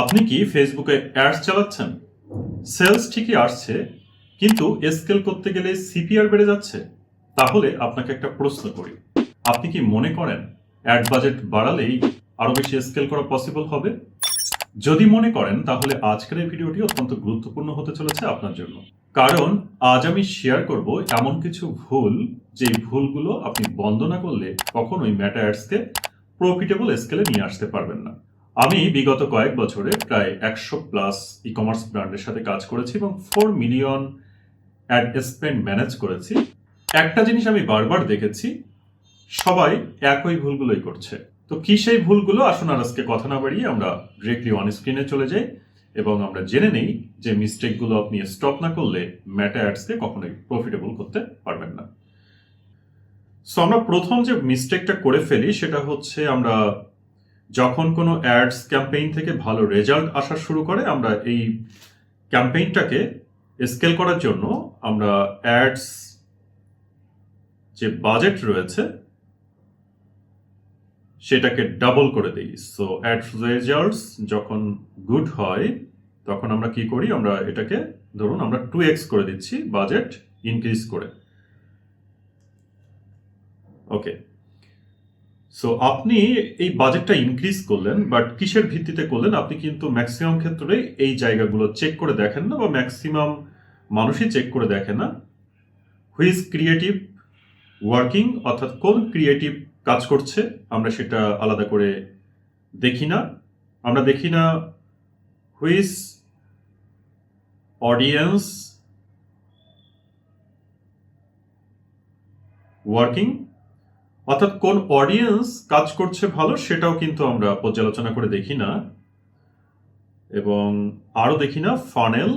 আপনি কি ফেসবুকে অ্যাডস চালাচ্ছেন? সেলস ঠিকই আসছে, কিন্তু স্কেল করতে গেলে সিপিআর বেড়ে যাচ্ছে। তাহলে আপনাকে একটা প্রশ্ন করি। আপনি কি মনে করেন অ্যাড বাজেট বাড়ালেই আরও বেশি স্কেল করা পসিবল হবে? যদি মনে করেন, তাহলে আজকের এই ভিডিওটি অত্যন্ত গুরুত্বপূর্ণ হতে চলেছে আপনার জন্য। কারণ আজ আমি শেয়ার করব এমন কিছু ভুল, যে ভুলগুলো আপনি বন্ধ না করলে কখনোই ম্যাটা অ্যাডসকে প্রফিটেবল স্কেলে নিয়ে আসতে পারবেন না। আমি বিগত কয়েক বছরে প্রায় একশো প্লাস ই কমার্স ব্র্যান্ডের সাথে কাজ করেছি এবং four million ad spend manage করেছি। একটা জিনিস আমি বারবার দেখেছি, সবাই একই ভুলগুলোই করছে। তো কি সেই ভুলগুলো? আসুন আর আজকে কথা না বাড়িয়ে আমরা ডিরেক্টলি অন স্ক্রিনে চলে যাই এবং আমরা জেনে নেই যে মিস্টেকগুলো আপনি স্টপ না করলে ম্যাটা অ্যাডসকে কখনোই প্রফিটেবল করতে পারবেন না। সো আমরা প্রথম যে মিস্টেকটা করে ফেলি, সেটা হচ্ছে আমরা যখন কোনো অ্যাডস ক্যাম্পেইন থেকে ভালো রেজাল্ট আসা শুরু করে, আমরা এই ক্যাম্পেইনটাকে স্কেল করার জন্য আমরা অ্যাডস যে বাজেট রয়েছে, সেটাকে ডাবল করে দিই। সো অ্যাড রেজাল্টস যখন গুড হয়, তখন আমরা কি করি? আমরা এটাকে, ধরুন আমরা টু এক্স করে দিচ্ছি বাজেট ইনক্রিজ করে। ওকে সো আপনি এই বাজেটটা ইনক্রিজ করলেন বাট কিসের ভিত্তিতে করলেন? আপনি কিন্তু ম্যাক্সিমাম ক্ষেত্রে এই জায়গাগুলো চেক করে দেখেন না বা ম্যাক্সিমাম মানুষই চেক করে দেখে না। হুইজ ক্রিয়েটিভ ওয়ার্কিং অর্থাৎ কোন ক্রিয়েটিভ কাজ করছে? আমরা সেটা আলাদা করে দেখি না। আমরা দেখি না হুইজ অডিয়েন্স ওয়ার্কিং অর্থাৎ কোন অডিয়েন্স কাজ করছে ভালো সেটাও কিন্তু আমরা পর্যালোচনা করে দেখি না। এবং আরও দেখি না ফানেল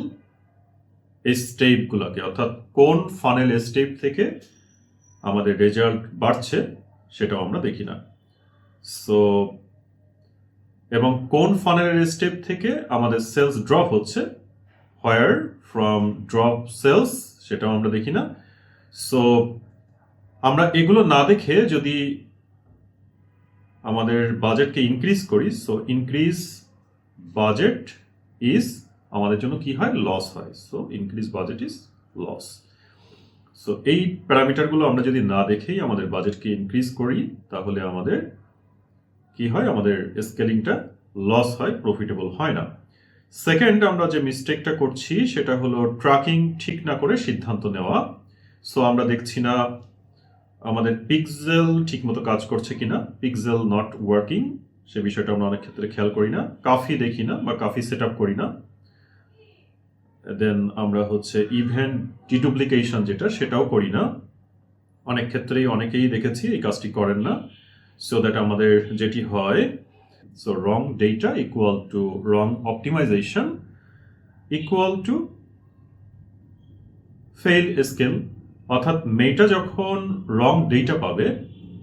স্টেপগুলোকে অর্থাৎ কোন ফানেল স্টেপ থেকে আমাদের রেজাল্ট বাড়ছে সেটাও আমরা দেখি না। সো এবং কোন ফানেলের স্টেপ থেকে আমাদের সেলস ড্রপ হচ্ছে হোয়ার ফ্রম ড্রপ সেলস সেটাও আমরা দেখি না। সো আমরা এগুলো না দেখে যদি আমাদের বাজেটকে ইনক্রিজ করি সো ইনক্রিজ বাজেট ইজ আমাদের জন্য কি হয়? লস হয়। So increase budget is loss so এই প্যারামিটারগুলো আমরা যদি না দেখেই আমাদের বাজেটকে ইনক্রিজ করি, তাহলে আমাদের কি হয়? আমাদের স্কেলিংটা লস হয় প্রফিটেবল হয় না। সেকেন্ড আমরা যে মিস্টেকটা করছি, সেটা হলো ট্র্যাকিং ঠিক না করে সিদ্ধান্ত নেওয়া। সো আমরা দেখছি না আমাদের পিক্সেল ঠিকমতো কাজ করছে কিনা পিক্সেল নট ওয়ার্কিং সে বিষয়টা আমরা অনেক ক্ষেত্রে খেয়াল করি না। কাফি দেখি না বা কাফি সেট করি না। দেন আমরা হচ্ছে ইভেন্ট ডিডুপ্লিকেশন যেটা, সেটাও করি না। অনেক ক্ষেত্রেই অনেকেই দেখেছি এই কাজটি করেন না। সো দ্যাট আমাদের যেটি হয় so wrong data equal to wrong optimisation equal to fail scale অর্থাৎ মেয়েটা যখন রং ডেটা পাবে,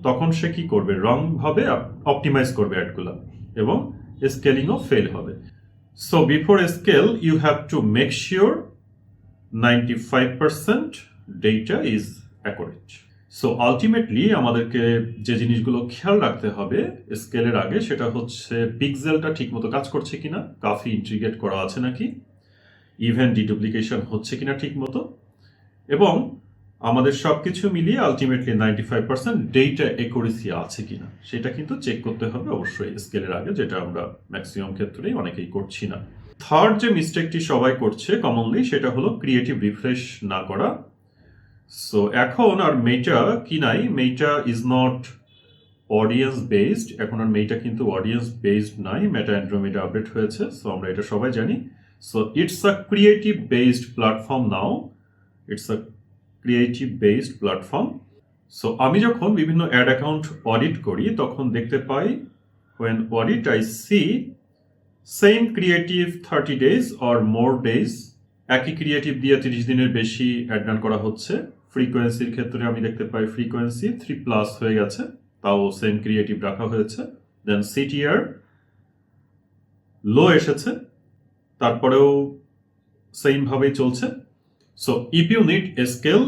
তখন সে কি করবে? রং ভাবে অপটিমাইজ করবে অ্যাডগুলো এবং স্কেলিংও ফেল হবে। So before scale you have to make sure ninety five percent data is accurate so ultimately আমাদেরকে যে জিনিসগুলো খেয়াল রাখতে হবে স্কেলের আগে, সেটা হচ্ছে পিক্সেলটা ঠিকমতো কাজ করছে কিনা, কাফি ইন্ট্রিগেট করা আছে নাকি ইভেন্ট ডিডুপ্লিকেশন হচ্ছে কিনা ঠিক মতো এবং আমাদের সব কিছু মিলিয়ে ultimately ninety five percent data accuracy আছে কিনা, সেটা কিন্তু চেক করতে হবে অবশ্যই স্কেলের আগে, যেটা আমরা ম্যাক্সিমাম ক্ষেত্রেই অনেকেই করছি না। থার্ড যে মিস্টেকটি সবাই করছে কমনলি সেটা হলো ক্রিয়েটিভ রিফ্রেশ না করা। সো এখন আর মেইটা কি নাই? Meta is not audience based এখন আর মেইটা কিন্তু অডিয়েন্স বেসড নাই। মেটা অ্যান্ড্রোমেটা আপডেট হয়েছে সো আমরা এটা সবাই জানি। So it's a creative based platform now it's a creative based platform so আমি যখন বিভিন্ন অ্যাড অ্যাকাউন্ট অডিট করি, তখন দেখতে পাই when audit I see same creative thirty days or more days একই ক্রিয়েটিভ দিয়ে তিরিশ দিনের বেশি অ্যাড রান করা হচ্ছে। ফ্রিকোয়েন্সির ক্ষেত্রে আমি দেখতে পাই ফ্রিকোয়েন্সি থ্রি প্লাস হয়ে গেছে, তাও সেম ক্রিয়েটিভ রাখা হয়েছে। দেন সিটিআর লো এসেছে, তারপরেও সেমভাবেই চলছে। So if you need a scale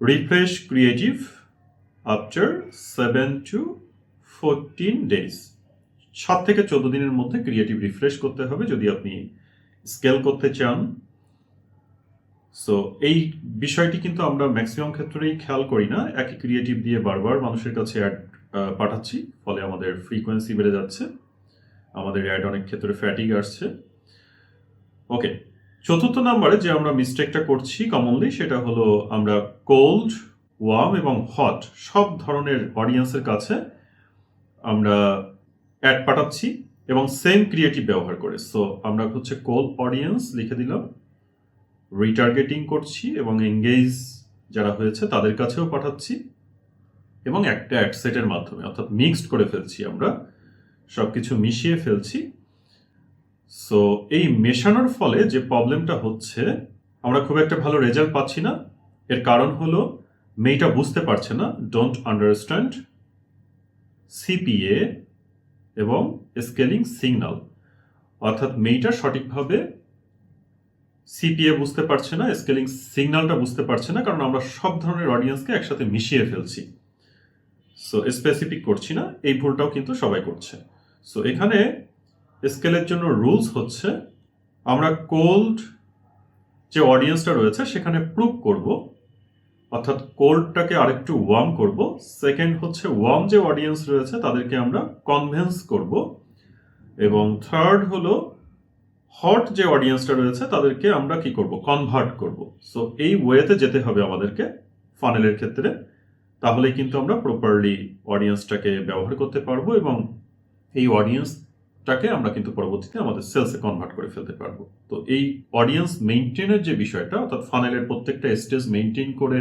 refresh creative after seven to fourteen days সাত থেকে চোদ্দ দিনের মধ্যে ক্রিয়েটিভ রিফ্রেশ করতে হবে যদি আপনি স্কেল করতে চান। সো এই বিষয়টি কিন্তু আমরা ম্যাক্সিমাম ক্ষেত্রেই খেয়াল করি না। একই ক্রিয়েটিভ দিয়ে বারবার মানুষের কাছে অ্যাড পাঠাচ্ছি, ফলে আমাদের ফ্রিকোয়েন্সি বেড়ে যাচ্ছে। আমাদের অ্যাড অনেক ক্ষেত্রে ফ্যাটিক আসছে। ওকে চতুর্থ নাম্বারে যে আমরা মিস্টেকটা করছি কমনলি সেটা হলো আমরা কোল্ড ওয়ার্ম এবং হট সব ধরনের অডিয়েন্সের কাছে আমরা অ্যাড পাঠাচ্ছি এবং সেম ক্রিয়েটিভ ব্যবহার করে। সো আমরা হচ্ছে কোল্ড অডিয়েন্স লিখে দিলাম রিটার্গেটিং করছি এবং এঙ্গেজ যারা হয়েছে তাদের কাছেও পাঠাচ্ছি এবং একটা অ্যাডসেটের মাধ্যমে, অর্থাৎ মিক্সড করে ফেলছি আমরা সব কিছু মিশিয়ে ফেলছি। সো এই মেশানোর ফলে যে প্রবলেমটা হচ্ছে, আমরা খুব একটা ভালো রেজাল্ট পাচ্ছি না। এর কারণ হলো, মেয়েটা বুঝতে পারছে না ডোন্ট আন্ডারস্ট্যান্ড সিপিএ এবং স্কেলিং সিগন্যাল অর্থাৎ মেয়েটা সঠিকভাবে সিপিএ বুঝতে পারছে না স্কেলিং সিগনালটা বুঝতে পারছে না, কারণ আমরা সব ধরনের অডিয়েন্সকে একসাথে মিশিয়ে ফেলছি। সো স্পেসিফিক করছি না, এই ভুলটাও কিন্তু সবাই করছে। সো এখানে স্কেলের জন্য রুলস হচ্ছে, আমরা কোল্ড যে অডিয়েন্সটা রয়েছে সেখানে প্রুভ করব, অর্থাৎ কোল্ডটাকে আরেকটু ওয়ার্ম করব, সেকেন্ড হচ্ছে ওয়ার্ম যে অডিয়েন্স রয়েছে তাদেরকে আমরা কনভেন্স করব, এবং থার্ড হলো হট যে অডিয়েন্সটা রয়েছে তাদেরকে আমরা কি করব? কনভার্ট করব। সো এই ওয়েতে যেতে হবে আমাদেরকে ফানেলের ক্ষেত্রে তাহলে কিন্তু আমরা প্রপারলি অডিয়েন্সটাকে ব্যবহার করতে পারব এবং এই অডিয়েন্সটাকে আমরা কিন্তু পরবর্তীতে আমাদের সেলসে কনভার্ট করে ফেলতে পারব। তো এই অডিয়েন্স মেনটেনের যে বিষয়টা, অর্থাৎ ফানেলের প্রত্যেকটা স্টেজ মেনটেন করে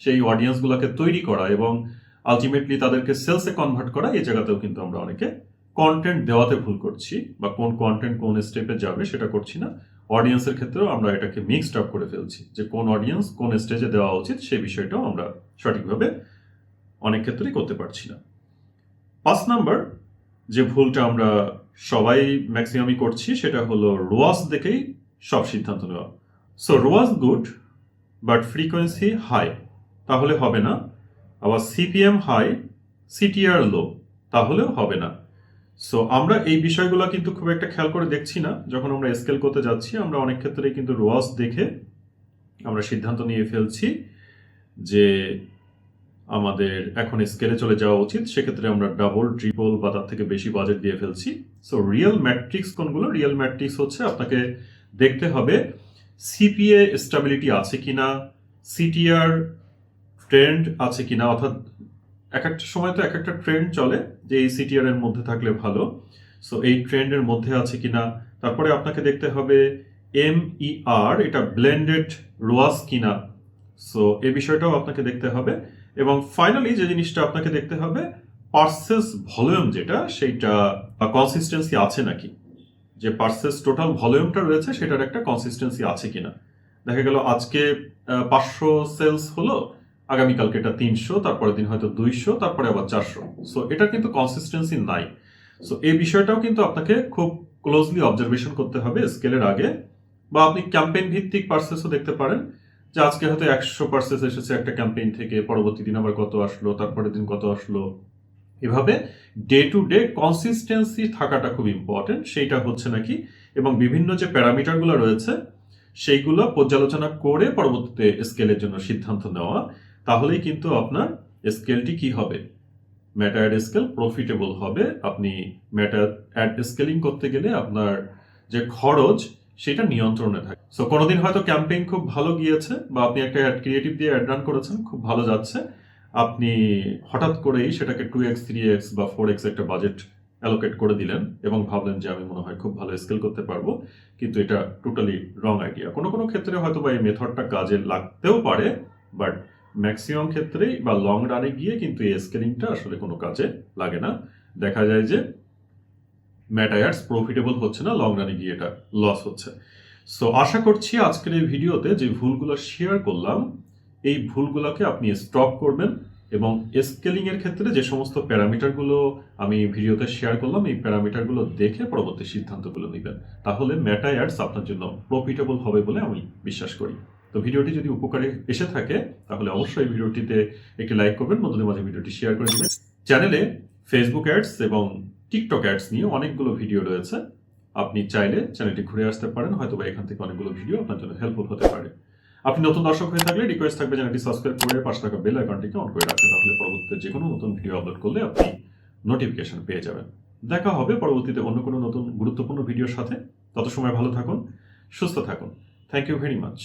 সেই অডিয়েন্সগুলোকে তৈরি করা এবং আলটিমেটলি তাদেরকে সেলসে কনভার্ট করা, এই জায়গাতেও কিন্তু আমরা অনেকে কন্টেন্ট দেওয়াতে ভুল করছি বা কোন কন্টেন্ট কোন স্টেপে যাবে সেটা করছি না। অডিয়েন্সের ক্ষেত্রেও আমরা এটাকে মিক্সড আপ করে ফেলছি যে কোন অডিয়েন্স কোন স্টেজে দেওয়া উচিত সেই বিষয়টাও আমরা সঠিকভাবে অনেক ক্ষেত্রেই করতে পারছি না। পাঁচ নাম্বার যে ভুলটা আমরা সবাই ম্যাক্সিমামই করছি, সেটা হলো রোয়াস দেখেই সব সিদ্ধান্ত নেওয়া। So ROAS good but frequency high তাহলে হবে না। আবার সিপিএম হাই সিটিআর লো তাহলেও হবে না। সো আমরা এই বিষয়গুলো কিন্তু খুব একটা খেয়াল করে দেখছি না। যখন আমরা স্কেল করতে যাচ্ছি, আমরা অনেক ক্ষেত্রে কিন্তু রোয়াস দেখে আমরা সিদ্ধান্ত নিয়ে ফেলছি যে আমাদের এখন স্কেলে চলে যাওয়া উচিত, সেক্ষেত্রে আমরা ডাবল ট্রিপল বা তার থেকে বেশি বাজেট দিয়ে ফেলছি। সো রিয়েল ম্যাট্রিক্স কোনগুলো? রিয়েল ম্যাট্রিক্স হচ্ছে আপনাকে দেখতে হবে সিপিএ স্টেবিলিটি আছে কিনা সিটিআর ট্রেন্ড আছে কিনা। অর্থাৎ এক একটা সময় তো এক একটা ট্রেন্ড চলে যে এই সিটিআর এর মধ্যে থাকলে ভালো। সো এই ট্রেন্ডের মধ্যে আছে কিনা। তারপরে আপনাকে দেখতে হবে এম ই আর এটা ব্লেন্ডেড রোয়াস কিনা। সো এই বিষয়টাও আপনাকে দেখতে হবে। এবং ফাইনালি যে জিনিসটা আপনাকে দেখতে হবে পার্সেস ভলিউম যেটা, সেইটা কনসিস্টেন্সি আছে নাকি? যে পার্সেস টোটাল ভলিউমটা রয়েছে, সেটার একটা কনসিস্টেন্সি আছে কিনা? দেখা গেল আজকে পাঁচশো সেলস হলো, আগামীকালকে এটা তিনশো, তারপরের দিন হয়তো দুইশো, তারপরে আবার চারশো। সো এটার কিন্তু কনসিস্টেন্সি নাই। সো এই বিষয়টাও কিন্তু আপনাকে খুব ক্লোজলি অবজারভেশন করতে হবে স্কেলের আগে, বা আপনি ক্যাম্পেইন ভিত্তিক পার্সেসও দেখতে পারেন। যে আজকে হয়তো একশো পার্সেস এসেছে একটা ক্যাম্পেইন থেকে, পরবর্তী দিন আবার কত আসলো, তারপরের দিন কত আসলো। এভাবে ডে টু ডে কনসিস্টেন্সি থাকাটা খুব ইম্পর্টেন্ট সেইটা হচ্ছে নাকি, এবং বিভিন্ন যে প্যারামিটারগুলো রয়েছে, সেইগুলো পর্যালোচনা করে পরবর্তীতে স্কেলের জন্য সিদ্ধান্ত নেওয়া, তাহলেই কিন্তু আপনার স্কেলটি কি হবে? ম্যাটা অ্যাড স্কেল প্রফিটেবল হবে। আপনি ম্যাটার অ্যাড স্কেলিং করতে গেলে আপনার যে খরচ সেটা নিয়ন্ত্রণে থাকে। সো কোনোদিন হয়তো ক্যাম্পেইন খুব ভালো গিয়েছে বা আপনি একটা অ্যাড ক্রিয়েটিভ দিয়ে অ্যাড রান করেছেন, খুব ভালো যাচ্ছে। আপনি হঠাৎ করেই সেটাকে টু এক্স থ্রি এক্স বা ফোর এক্স একটা বাজেট অ্যালোকেট করে দিলেন এবং ভাবলেন যে আমি মনে হয় খুব ভালো স্কেল করতে পারব। কিন্তু এটা টোটালি রং আইডিয়া কোনো কোনো ক্ষেত্রে হয়তো বা এই মেথডটা কাজে লাগতেও পারে বাট ম্যাক্সিমাম ক্ষেত্রেই বা লং রানে গিয়ে কিন্তু এই স্কেলিংটা আসলে কোনো কাজে লাগে না। দেখা যায় যে ম্যাটায়ার্স প্রফিটেবল হচ্ছে না লং রানে গিয়ে এটা লস হচ্ছে। সো আশা করছি আজকের এই ভিডিওতে যে ভুলগুলো শেয়ার করলাম, এই ভুলগুলোকে আপনি স্টপ করবেন এবং স্কেলিংয়ের ক্ষেত্রে যে সমস্ত প্যারামিটারগুলো আমি ভিডিওতে শেয়ার করলাম, এই প্যারামিটারগুলো দেখে পরবর্তী সিদ্ধান্তগুলো নেবেন। তাহলে মেটা অ্যাডস আপনার জন্য প্রফিটেবল হবে বলে আমি বিশ্বাস করি। তো ভিডিওটি যদি উপকারে এসে থাকে, তাহলে অবশ্যই ভিডিওটিতে একটি লাইক করবেন বন্ধুদের মাঝে ভিডিওটি শেয়ার করে দেবেন। চ্যানেলে ফেসবুক অ্যাডস এবং টিকটক অ্যাডস নিয়ে অনেকগুলো ভিডিও রয়েছে। আপনি চাইলে চ্যানেলটি ঘুরে আসতে পারেন হয়তো বা এখান থেকে অনেকগুলো ভিডিও আপনার জন্য হেল্পফুল হতে পারে। আপনি নতুন দর্শক হয়ে থাকলে রিকোয়েস্ট থাকবে চ্যানেলটি সাবস্ক্রাইব করে পাশে থাকা বেল আইকনটিকে অন করে রাখতে, তাহলে পরবর্তীতে যে কোনো নতুন ভিডিও আপলোড করলে আপনি নোটিফিকেশন পেয়ে যাবেন। দেখা হবে পরবর্তীতে অন্য কোনো নতুন গুরুত্বপূর্ণ ভিডিওর সাথে। তত সময় ভালো থাকুন, সুস্থ থাকুন। Thank you very much